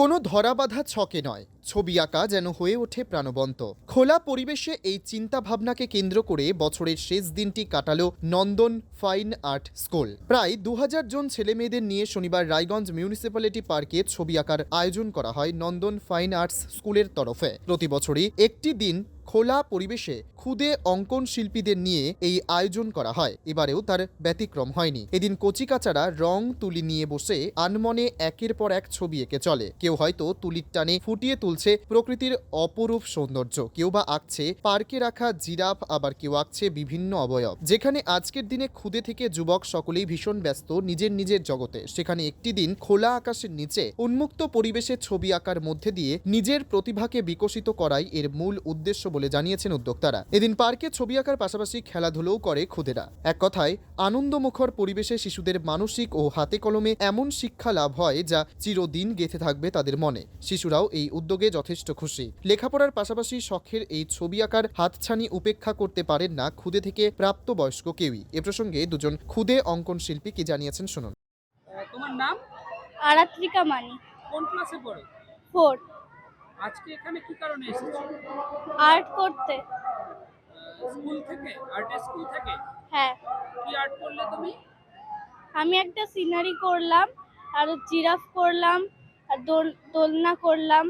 কোনো ধরাবাধা ছকে নয়। ছবি আঁকা যেন হয়ে ওঠে প্রাণবন্ত। খোলা পরিবেশে এই চিন্তা ভাবনাকে কেন্দ্র করে বছরের শেষ দিনটি কাটালো নন্দন ফাইন আর্ট স্কুল। প্রায় দু হাজার জন ছেলে মেয়েদের নিয়ে শনিবার রায়গঞ্জ মিউনিসিপ্যালিটি পার্কে ছবি আঁকার আয়োজন করা হয় নন্দন ফাইন আর্টস স্কুলের তরফে। প্রতি বছরই একটি দিন খোলা পরিবেশে খুদে অঙ্কন শিল্পীদের নিয়ে এই আয়োজন করা হয়। এবারেও তার ব্যতিক্রম হয়নি। এদিন কচিকাচারা রং তুলি নিয়ে বসে আনমনে একের পর এক ছবি এঁকে চলে। কেউ হয়তো তুলির টানে ফুটিয়ে তুলছে প্রকৃতির অপরূপ সৌন্দর্য। কেউ বা আঁকছে পার্কে রাখা জিরাফ, আবার কেউ আঁকছে বিভিন্ন অবয়ব। যেখানে আজকের দিনে খুদে থেকে যুবক সকলেই ভীষণ ব্যস্ত নিজের নিজের জগতে। সেখানে একটি দিন খোলা আকাশের নিচে উন্মুক্ত পরিবেশে ছবি আঁকার মধ্যে দিয়ে নিজের প্রতিভাকে বিকশিত করাই এর মূল উদ্দেশ্য বলে জানিয়েছেন উদ্যোক্তারা। এদিন পার্কে ছবি আঁকার পাশাপাশি খেলাধুলোও করে খুদেরা। এক কথায় আনন্দমুখর পরিবেশে শিশুদের মানসিক ও হাতে কলমে এমন শিক্ষা লাভ হয় যা চিরদিন গেঁথে থাকবে তাদের মনে। শিশুরাও এই উদ্যোগে যথেষ্ট খুশি। লেখাপড়ার পাশাপাশি শখের এই ছবি আঁকার হাতছানি উপেক্ষা করতে পারেন না খুদে থেকে প্রাপ্তবয়স্ক কেউই। এ প্রসঙ্গে দুজন খুদে অঙ্কন শিল্পী কি জানিয়েছেন শুনুন। তোমার নাম? আরাত্রিকা মানি। কোন ক্লাসে পড়ো? ফোর আজকে এখানে কি কারণে এসেছ? আর্ট করতে। স্কুল থেকে? আর্টের স্কুল থেকে? হ্যাঁ। কি আর্ট করলে তুমি? আমি একটা সিনারি করলাম আর জিরাফ করলাম আর দোল- দোলনা করলাম।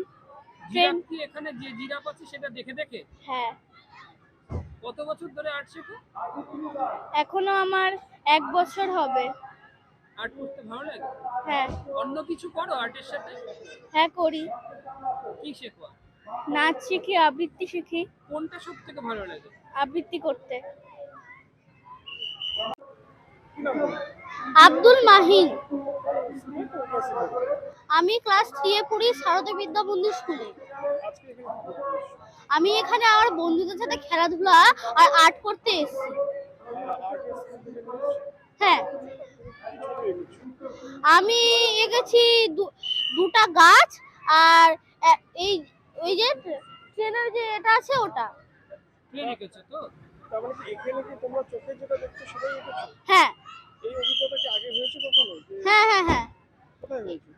জিরাফ কি এখানে যে জিরাফ আছে সেটা দেখে দেখে? হ্যাঁ। কত বছর ধরে আর্ট শেখো? এখনও আমার এক বছর হবে। আর্ট করতে ভালো লাগে? হ্যাঁ। অন্য কিছু করো আর্টের সাথে? হ্যাঁ করি। কি শেখো? নাচ শিখি আবৃত্তি শিখি। কোনটা সব থেকে ভালো লাগে? আবৃত্তি করতে। আব্দুল মাহিন। আমি ক্লাস থ্রি এ পড়ি শারদা বিদ্যা মন্দির স্কুলে। আমি এখানে আমার বন্ধুদের সাথে খেলাধুলা আর আর্ট করতে এসেছি। হ্যাঁ। আমি এঁকেছি দুটা গাছ আর এই ওই যে ট্রেনের যে এটা আছে ওটা। ট্রেন এঁকেছো তো? তার মানে কি এখানে কি তোমরা চোখে যেটা দেখছ সেটাই এঁকেছো হ্যাঁ। এই অভিজ্ঞতা কি আগে হয়েছে কখনো? হ্যাঁ হ্যাঁ হ্যাঁ। কোথায় হয়েছে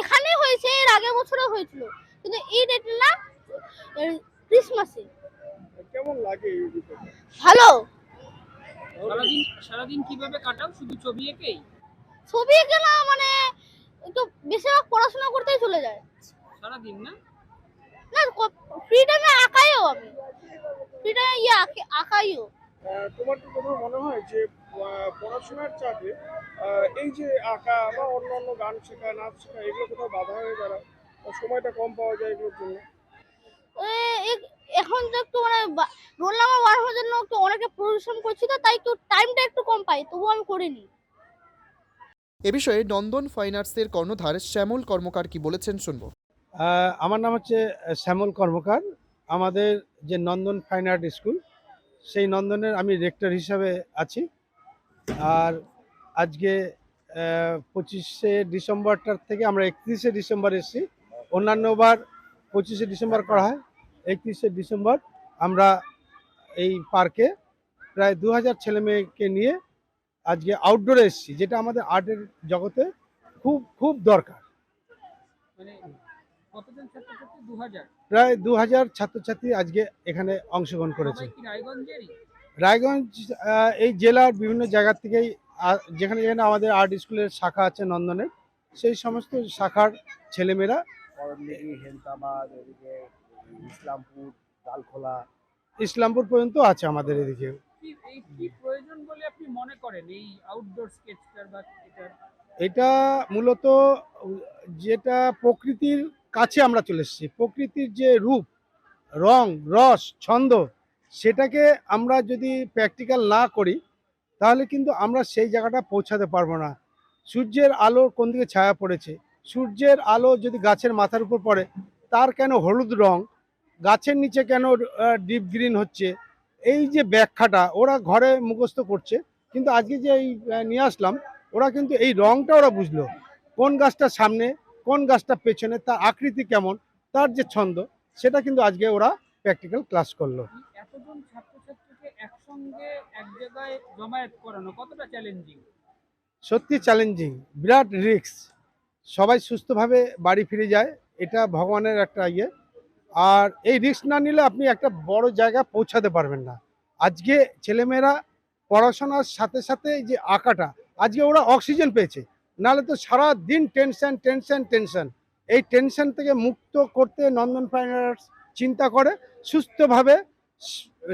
এখানে হয়েছে এর আগের বছরও হয়েছিল। কিন্তু এই ডেটে না ক্রিসমাসে। কেমন লাগে ভালো। সারাদিন সারাদিন কীভাবে কাটাও? শুধু ছবি এঁকেই? ছবি এঁকে না মানে একটু বেশিরভাগ পড়াশোনা করতেই চলে যায়। সারাদিন না? না ফ্রি টাইমে আঁকাইও আমি। ফ্রি টাইমে ইয়ে আঁকে- আঁকাইও তোমার কি কোথাও মনে হয় যে পড়াশোনার চাপে এই যে আঁকা বা অন্যান্য গান শেখা নাচ শেখা এগুলো কোথাও বাধা হয়ে দাঁড়ায়? সময়টা কম পাওয়া যায় এগুলোর জন্য? এখন তো একটু মানে রোল নাম্বার বাড়ানোর জন্য একটু অনেকে পরিশ্রম করছি তো তাই একটু টাইমটা একটু কম পাই তবুও আমি করিনি। এ বিষয়ে নন্দন ফাইন আর্টসের কর্ণধার শ্যামল কর্মকার কি বলেছেন শুনব। আমার নাম হচ্ছে শ্যামল কর্মকার। আমাদের যে নন্দন ফাইন আর্ট স্কুল সেই নন্দনের আমি রেক্টর হিসাবে আছি। আর আজকে পঁচিশে ডিসেম্বরটার থেকে আমরা একত্রিশে ডিসেম্বর এসেছি। অন্যান্যবার পঁচিশে ডিসেম্বর করা হয়। একত্রিশে ডিসেম্বর আমরা এই পার্কে প্রায় দু হাজার ছেলে মেয়েকে নিয়ে আজকে আউটডোরে এসেছি, যেটা আমাদের আর্টের জগতে খুব খুব দরকার। প্রায় দু হাজার ছাত্রছাত্রী আজকে এখানে অংশগ্রহণ করেছে। রায়গঞ্জ এই জেলার বিভিন্ন জায়গা থেকেই যেখানে যেখানে আমাদের আর্ট স্কুলের শাখা আছে নন্দনের সেই সমস্ত শাখার ছেলেমেয়েরা এদিকে ইসলামপুর ডালখোলা। ইসলামপুর পর্যন্ত আছে আমাদের এদিকে। কি এই কি প্রয়োজন বলে আপনি মনে করেন এই আউটডোর স্কেচটার বা এটার? এটা মূলত যেটা প্রকৃতির কাছে আমরা চলে এসেছি। প্রকৃতির যে রূপ, রং, রস, ছন্দ, সেটাকে আমরা যদি প্র্যাকটিক্যাল না করি, তাহলে কিন্তু আমরা সেই জায়গাটা পৌঁছাতে পারব না। সূর্যের আলো কোন দিকে ছায়া পড়েছে? সূর্যের আলো যদি গাছের মাথার উপর পড়ে, তার কেন হলুদ রং? গাছের নিচে কেন ডিপ গ্রিন হচ্ছে? এই যে ব্যাখ্যাটা ওরা ঘরে মুখস্থ করছে, কিন্তু আজকে যে এই নিয়ে আসলাম, ওরা কিন্তু এই রংটা ওরা বুঝলো। কোন গাছটা সামনে কোন গাছটা পেছনে তার আকৃতি কেমন তার যে ছন্দ সেটা কিন্তু আজকে ওরা প্র্যাকটিক্যাল ক্লাস করল। এতজন ছাত্রছাত্রীকে একসঙ্গে এক জায়গায় জমায়েত করানো কতটা চ্যালেঞ্জিং সত্যি চ্যালেঞ্জিং বিরাট রিস্ক সবাই সুস্থভাবে বাড়ি ফিরে যায় এটা ভগবানের একটা ইয়ে। আর এই রিস্ক না নিলে আপনি একটা বড় জায়গায় পৌঁছাতে পারবেন না। আজকে ছেলেমেয়েরা পড়াশোনার সাথে সাথে যে আঁকাটা আজকে ওরা অক্সিজেন পেয়েছে। নাহলে তো সারা দিন টেনশন টেনশন টেনশন। এই টেনশন থেকে মুক্ত করতে নন্দন ফাইন আর্টস চিন্তা করে সুস্থভাবে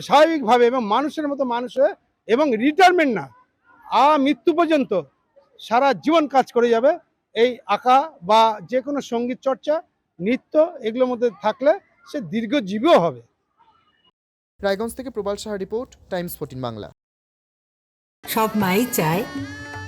স্বাভাবিকভাবে এবং মানুষের মতো মানুষ হয়ে এবং রিটায়ারমেন্ট না আ মৃত্যু পর্যন্ত সারা জীবন কাজ করে যাবে। এই আঁকা বা যে কোনো সংগীত চর্চা নৃত্য এগুলোর মধ্যে থাকলে সে দীর্ঘজীবীও হবে। রায়গঞ্জ থেকে Probal Saha report Times fourteen Bangla. সব মাই চায়